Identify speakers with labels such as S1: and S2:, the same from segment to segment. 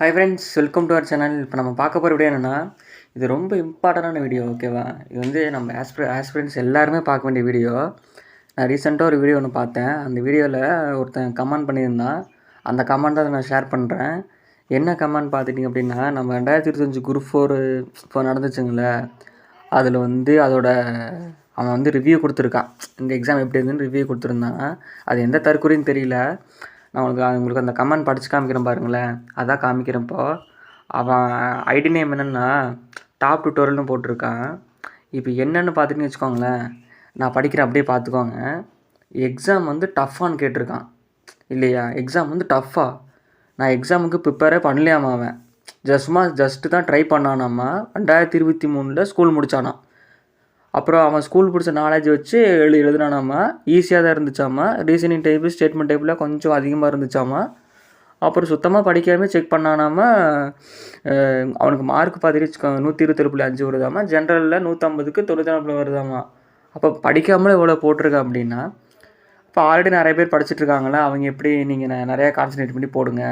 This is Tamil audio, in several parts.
S1: Hi friends welcome to our channel இப்போ நம்ம பார்க்க போகிற வீடியோ என்னென்னா இது ரொம்ப இம்பார்ட்டண்டான வீடியோ ஓகேவா இது வந்து நம்ம ஆஸ்பிர ஆஸ்பிரண்ட்ஸ் எல்லாருமே பார்க்க வேண்டிய வீடியோ நான் ரீசெண்டாக ஒரு வீடியோ ஒன்று பார்த்தேன். அந்த வீடியோவில் ஒருத்தன் கமெண்ட் பண்ணியிருந்தான். அந்த கமெண்ட் தான் நான் ஷேர் பண்ணுறேன் என்ன கமெண்ட் பார்த்துட்டிங்க அப்படின்னா நம்ம ரெண்டாயிரத்தி இருபத்தஞ்சி குரூப் ஃபோர் இப்போ நடந்துச்சுங்களே அதில் வந்து அதோட அவன் வந்து ரிவ்யூ கொடுத்துருக்கான். இந்த எக்ஸாம் எப்படி இருந்துன்னு ரிவ்யூ கொடுத்துருந்தான். அது எந்த தற்கொலைன்னு தெரியல. நான் உங்களுக்கு உங்களுக்கு அந்த கமெண்ட் படித்து காமிக்கிறேன் பாருங்களேன். அதான் காமிக்கிறப்போ அவன் ஐடி நேம் என்னென்னா டாப் டுட்டோரியல்னு போட்டிருக்கான். இப்போ என்னென்னு பார்த்துட்டுன்னு வச்சுக்கோங்களேன். நான் படிக்கிறேன் அப்படியே பார்த்துக்கோங்க. எக்ஸாம் வந்து டஃப்பான்னு கேட்டிருக்கான். இல்லையா? எக்ஸாம் வந்து டஃப்பாக நான் எக்ஸாமுக்கு ப்ரிப்பேரே பண்ணலையாமா அவன்? ஜஸ்ட்மா ஜஸ்ட்டு தான் ட்ரை பண்ணானாம்மா ரெண்டாயிரத்தி இருபத்தி மூணில் ஸ்கூல் முடித்தானா அப்புறம் அவன் ஸ்கூல் பிடிச்ச நாலேஜ் வச்சு எழுதி எழுதுனானாமா? ஈஸியாக தான் இருந்துச்சாமா? ரீசனிங் டைப்பு ஸ்டேட்மெண்ட் டைப்பில் கொஞ்சம் அதிகமாக இருந்துச்சாமா? அப்புறம் சுத்தமாக படிக்காமல் செக் பண்ணானாமா? அவனுக்கு மார்க் பார்த்துட்டு நூற்றி இருபத்தேழு புள்ளி அஞ்சு வருதாமா? ஜென்ரலில் நூற்றம்பதுக்கு தொண்ணூற்றி நாலு வருதாமா? அப்போ படிக்காமலே இவ்வளோ போட்டிருக்கேன் அப்படின்னா இப்போ ஆல்ரெடி நிறைய பேர் படிச்சுட்ருக்காங்களா அவங்க எப்படி நீங்கள் நிறையா கான்சன்ட்ரேட் பண்ணி போடுங்க.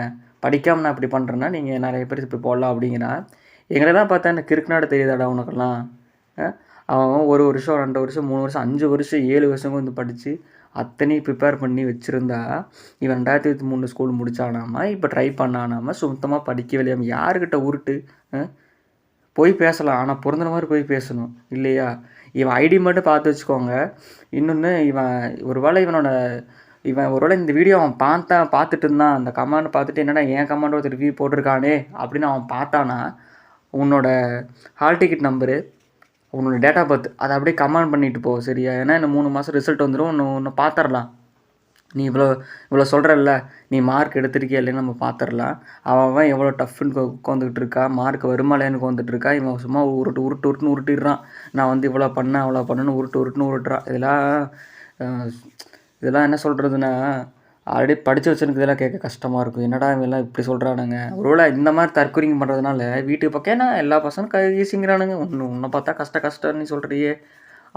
S1: படிக்காமல் நான் இப்படி பண்ணுறேன்னா நீங்கள் நிறைய பேர் இப்படி போடலாம் அப்படிங்கிறா. எங்களெல்லாம் பார்த்தா எனக்கு கிறுக்குநாடு தெரியுதாடா உனக்கெல்லாம்? அவன் ஒரு வருஷம் ரெண்டு வருஷம் மூணு வருஷம் அஞ்சு வருஷம் ஏழு வருஷம் வந்து படித்து அத்தனையும் ப்ரிப்பேர் பண்ணி வச்சுருந்தா இவன் ரெண்டாயிரத்தி இருபத்தி மூணு ஸ்கூல் முடித்தானாமா இப்போ ட்ரை பண்ணானாமா? சுத்தமாக படிக்க வெளியாமல் யாருக்கிட்ட உருட்டு போய் பேசலாம். ஆனால் பிறந்த மாதிரி போய் பேசணும். இல்லையா? இவன் ஐடி மட்டும் பார்த்து வச்சுக்கோங்க. இன்னொன்று இவன் ஒரு வேளை இவனோட இவன் ஒருவேளை இந்த வீடியோ அவன் பார்த்தான் பார்த்துட்டு இருந்தான். அந்த கமாண்ட் பார்த்துட்டு என்னடா என் கமாண்ட் ஒருத்தர் ரிவ்யூ போட்டிருக்கானே அப்படின்னு அவன் பார்த்தானா? உன்னோட ஹால் டிக்கெட் நம்பரு உன்னோட டேட்டா பர்த் அதை அப்படியே கமெண்ட் பண்ணிட்டு போ சரியா? ஏன்னா இந்த மூணு மாதம் ரிசல்ட் வந்துடும் ஒன்று ஒன்று பார்த்துடலாம். நீ இவ்வளோ இவ்வளோ சொல்கிறல்ல நீ மார்க் எடுத்திருக்கியா இல்லைன்னு நம்ம பார்த்துடலாம். அவன் அவன் எவ்வளோ டஃப்னு உட்காந்துக்கிட்டு இருக்கா? மார்க் வருமாலேன்னு உட்காந்துட்டு இருக்கா? இவன் சும்மா உருட்டு உருட்டு உருட்டுன்னு உருட்டிடுறான். நான் வந்து இவ்வளோ பண்ணேன் அவ்வளோ பண்ணுன்னு உருட்டு உருட்டுன்னு உருட்டுறான். இதெல்லாம் இதெல்லாம் என்ன சொல்கிறதுன்னா ஆல்ரெடி படித்து வச்சுருக்கு இதெல்லாம் கேட்க கஷ்டமாக இருக்கும். என்னடா இவெல்லாம் இப்படி சொல்கிறானுங்க ஒருவேளை இந்த மாதிரி தற்கொலைங்க பண்ணுறதுனால வீட்டுக்கு பக்கம் என்ன எல்லா பசங்களும் க ஈஸிங்கிறானுங்க ஒன்று உன்னை பார்த்தா கஷ்ட கஷ்டம்னு சொல்கிறியே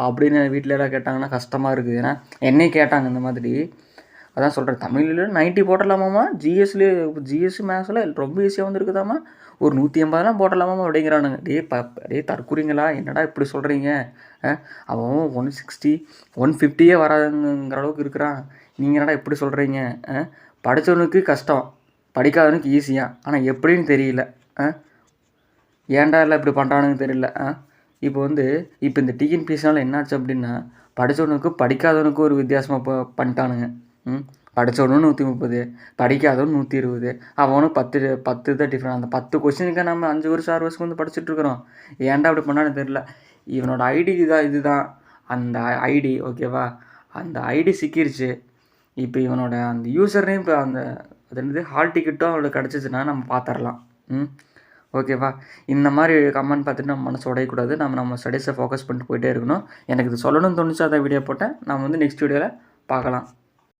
S1: அப்படின்னு வீட்டில் எல்லாம் கேட்டாங்கன்னா கஷ்டமாக இருக்குது. ஏன்னா என்னையும் கேட்டாங்க இந்த மாதிரி. அதான் சொல்கிறேன் தமிழில் நைன்ட்டி போட்டலாமாம்மா ஜிஎஸ்லேயே ஜிஎஸ்சி மேக்ஸில் ரொம்ப ஈஸியாக வந்துருக்குதாம்மா? ஒரு நூற்றி ஐம்பதுலாம் போட்டலாமாம்மா அப்படிங்கிறானுங்க. டே ப டே தற்குறீங்களா? என்னடா இப்படி சொல்கிறீங்க அவன் ஒன் சிக்ஸ்டி ஒன் ஃபிஃப்டியே வராதுங்கிற அளவுக்கு இருக்கிறான். நீங்கள் என்னடா இப்படி சொல்கிறீங்க படித்தவனுக்கு கஷ்டம் படிக்காதவனுக்கு ஈஸியாக ஆனால் எப்படின்னு தெரியல. ஏன்டா இல்லை இப்படி பண்ணுறானுன்னு தெரியல. இப்போ வந்து இப்போ இந்த டிஎன்பிஎஸ்னால என்னாச்சு அப்படின்னா படித்தவனுக்கு படிக்காதவனுக்கு ஒரு வித்தியாசமாக பண்ணிட்டானுங்க. ம் படித்தவனும் நூற்றி முப்பது படிக்காதவன் நூற்றி இருபது. அவனும் பத்து பத்து தான் டிஃப்ரெண்ட் அந்த பத்து கொஸ்டினுக்கு நம்ம அஞ்சு வருஷம் ஆறு வருஷம் வந்து படிச்சுட்ருக்குறோம் ஏன்டா அப்படி பண்ணான்னு தெரில இவனோட ஐடி இதுதான் இதுதான். அந்த ஐடி ஓகேவா அந்த ஐடி சிக்கிருச்சு. இப்போ இவனோட அந்த யூசர் நேம் இப்போ அந்த அது என்னது? ஹால் டிக்கெட்டும் அவளுக்கு கிடச்சிச்சின்னா நம்ம பார்த்துடலாம் ம் ஓகேவா இந்த மாதிரி கமெண்ட் பார்த்துட்டு நம்ம மனசு உடையக்கூடாது. நம்ம நம்ம ஸ்டடீஸை ஃபோக்கஸ் பண்ணிட்டு போயிட்டே இருக்கணும். எனக்கு இது சொல்லணும்னு தோணுச்சு அதை வீடியோ போட்டேன். நம்ம வந்து நெக்ஸ்ட் வீடியோவில் பார்க்கலாம்.